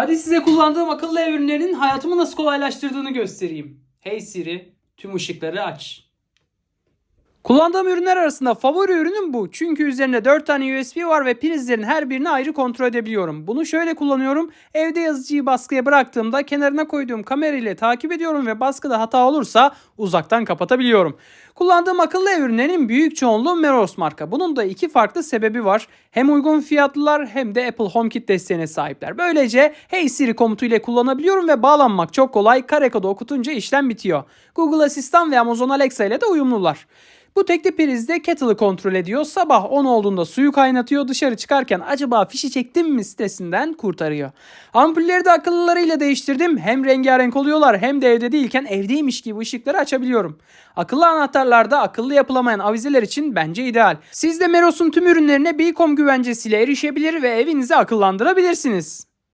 Hadi size kullandığım akıllı ev ürünlerinin hayatımı nasıl kolaylaştırdığını göstereyim. Hey Siri, tüm ışıkları aç. Kullandığım ürünler arasında favori ürünüm bu. Çünkü üzerinde 4 tane USB var ve prizlerin her birini ayrı kontrol edebiliyorum. Bunu şöyle kullanıyorum. Evde yazıcıyı baskıya bıraktığımda kenarına koyduğum kamera ile takip ediyorum ve baskıda hata olursa uzaktan kapatabiliyorum. Kullandığım akıllı ev ürünlerinin büyük çoğunluğu Meros marka. Bunun da iki farklı sebebi var. Hem uygun fiyatlılar hem de Apple HomeKit desteğine sahipler. Böylece Hey Siri komutu ile kullanabiliyorum ve bağlanmak çok kolay. Kare kodu okutunca işlem bitiyor. Google Asistan ve Amazon Alexa ile de uyumlular. Bu tekli prizde kettle'ı kontrol ediyor. Sabah 10 olduğunda suyu kaynatıyor. Dışarı çıkarken acaba fişi çektim mi sitesinden kurtarıyor. Ampulleri de akıllılarıyla değiştirdim. Hem rengarenk oluyorlar hem de evde değilken evdeymiş gibi ışıkları açabiliyorum. Akıllı anahtarlarda akıllı yapılamayan avizeler için bence ideal. Siz de Meros'un tüm ürünlerine Bcom güvencesiyle erişebilir ve evinizi akıllandırabilirsiniz.